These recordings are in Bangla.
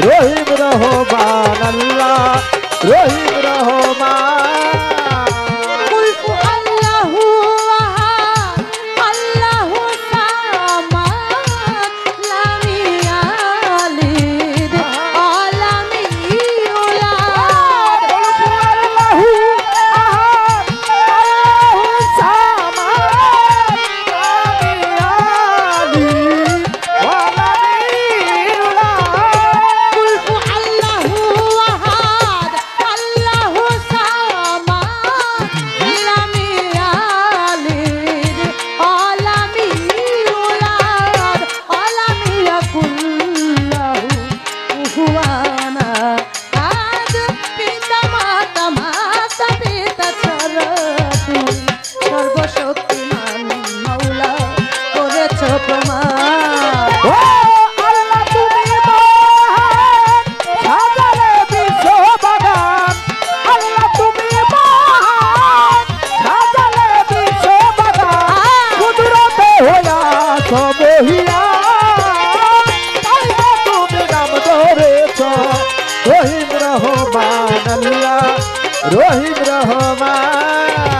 રોહિમ રહો. બાનલિયા રોહિત રહવા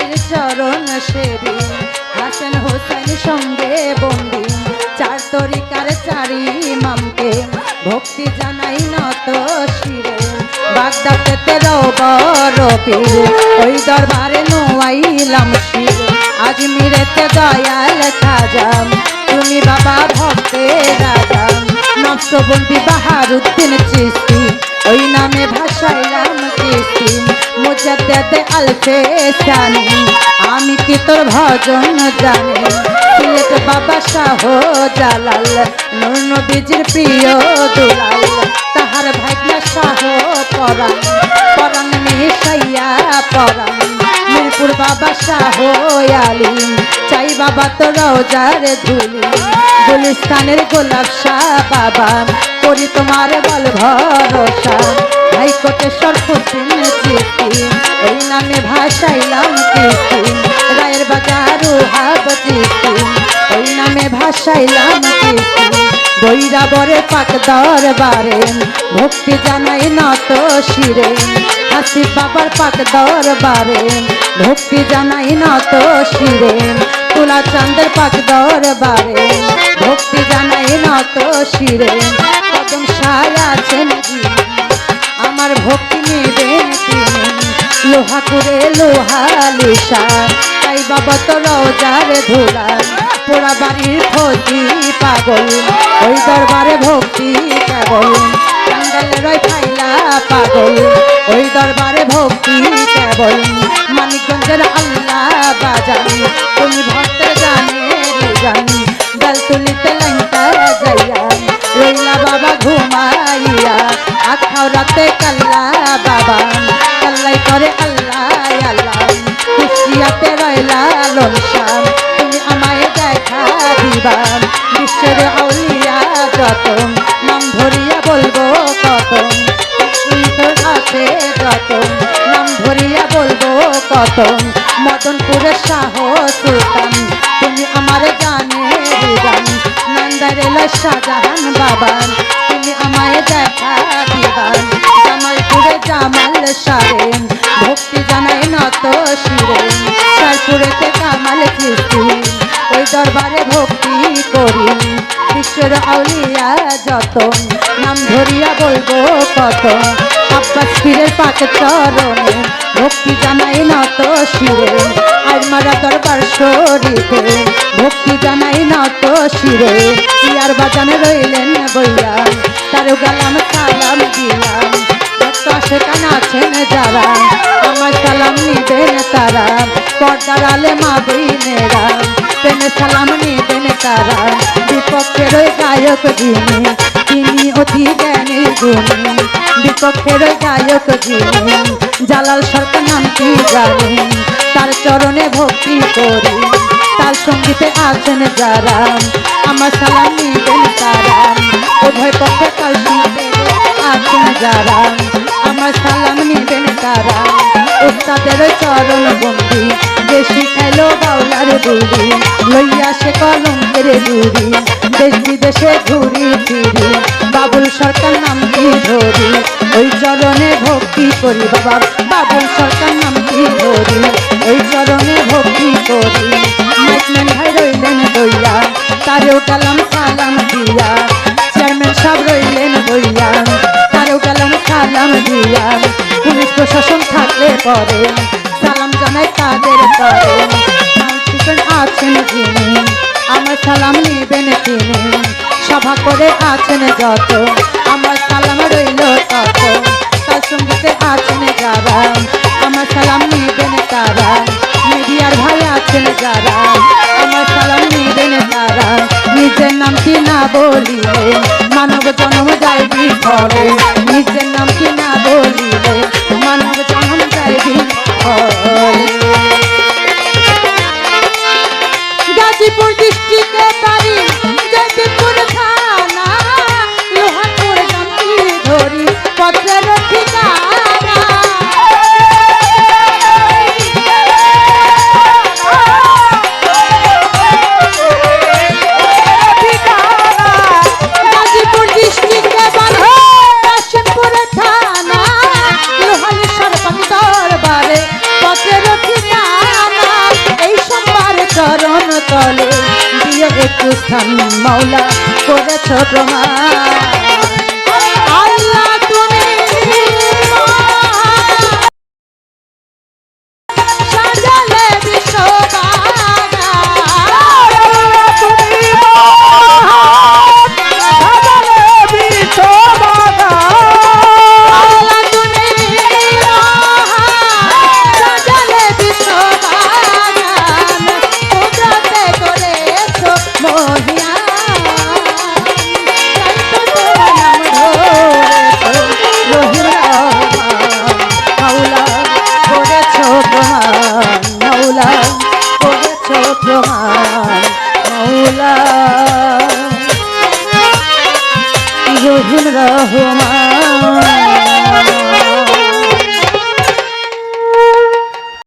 হাসানের চরণ সেবি, হাসান হোসেন সঙ্গে বন্দি। চার তরিকার চারি মামকে ভক্তি জানাই নত শিরে। বাগদাতে তেরো ওই দরবারে নোয়াইলাম শিরে। আজমিরেতে দয়াল খাজাম তুমি বাবা ভক্তে রাজাম নষ্ট বন্দি বাহারুদ্দিন চিস্তি ওই নামে ভাষাইলাম মুজাদ্দেদ আলফে জানি আমি কি তোর ভজন জানি? সিলেট বাবা শাহ জালাল নূর নবীজির প্রিয় দুলাল। তাহার ভাগ্না শাহ পরাণ পরাণ মিশাইয়া পরাণ। মিরপুর বাবা শাহ আলী চাই বাবা তো রোজার ধুলি। গুলিস্তানের গোলাপ শাহ বাবা, করি তোমার বল ভরসা। হাইকোর্টেশ্বর হুসিন চিঠি, ওই নামে ভাসাইলাম কীর্তি। রায়ের বাজার হাব চিঠি, ওই নামে ভাসাইলাম কীর্তি। বৈরা বরে পাক দরবারে ভক্তি জানাই নত শিরে। হাসি বাবার পাক দরবারে ভক্তি জানাই নত শিরে। তুলা চাঁদের পাক দরবারে। ভক্তি জানাই নত শিরে। কদম যিনি, আমার ভক্তি নেবেন তিনি। লোহা করে লোহা লিসা। তাই বাবা তো রোজার ধুলা। পোড়া বাড়ির ক্ষতি পাগল। ওই দরবারে ভক্তি কেবল কাঙ্গালের ওই ফাইলা পাগল। ওই দরবারে ভক্তি কেবল মানিকগঞ্জের আল্লাহ বাজান তুমি ভক্তের জানে জানি দল তুলিতে লাইনটা যাইয়া, রইলা বাবা ঘুমাইয়া। আখাও রাতে কাল্লা বাবা, কাল্লাই করে আল্লাহ আল্লাহ। রইলা লনসাম তুমি আমায় দেখা দিবা। বিশ্বের আউলিয়া যত নাম ধরিয়া বলব কত মদনপুরের শাহ তুমি আমার জানে জান নন্দারেল শাহজাহান বাবা তুমি আমায় দেখা দিবান, জামালপুরে জামাল সারেন। ভক্তি জানাই নত শিরে শালপুরেতে কামাল কৃষ্টি ওই দরবারে ভক্তি করি বিশ্বর আউলিয়া যত নাম ধরিয়া বলব কত। আব্বাস পীরের পাক চরণে, ভক্তি জানাই নত শিরে। আর মারা দরবার শরীফে, ভক্তি জানাই নত শিরে। ইয়ার বাজানে রইলেন বইয়া, তারও গেলাম সালাম দিলাম। যত সেখানে আছেন যারা, আমার সালাম নিবেন তারা। পর্দার আলে মা বিনেরা প্রেমে সালাম নিবেন তারা। বিপক্ষের গায়ক যিনি, তিনি অতি জ্ঞানী গুণী। বিপক্ষের গায়ক যিনি, জালাল সরকার নাম কি জানেন তার চরণে ভক্তি করি, তার সঙ্গীতে আছেন যারা, আমার সালাম নিবেন তারা। উভয় পক্ষে সঙ্গীতে আছেন যারা, আমার সালাম নিবেন তারা। উস্তাদের চরণ বন্দি যে শিখাইলো বাউলার বুড়ি লইয়া সে কলঙ্কের দূরি দেশ বিদেশে ঘুরি ফিরি, বাবুল সরকার নাম কি ধরি? ওই চরণে ভক্তি করি বাবা, বাবুল সরকার নাম কি ধরি? ওই চরণে ভক্তি করি। মাইকম্যান ভাই রইলেন দইয়া তারেও গেলাম সালাম দিয়া। চেয়ারম্যান সব রইলেন বইয়া, তারেও গেলাম সালাম দিয়া। পুলিশ প্রশাসন থাকলে পরে, সালাম জানাই তাদের পরে। আছেন যিনি আমার সালাম নিবেন তিনি। সভা করে আছেন যত, আমার সালাম রইল তত। তার সঙ্গীতে আছেন যারা, আমার সালাম নিবেন তারা। মিডিয়ার ভাই আছেন যারা, আমার সালাম নিবেন তারা। নিজের নাম কি না বলিলে, মানব জন্ম যায় বিফলে চরণ তলে দিয়ে একটু স্থান মাওলা করেছ প্রমাণ।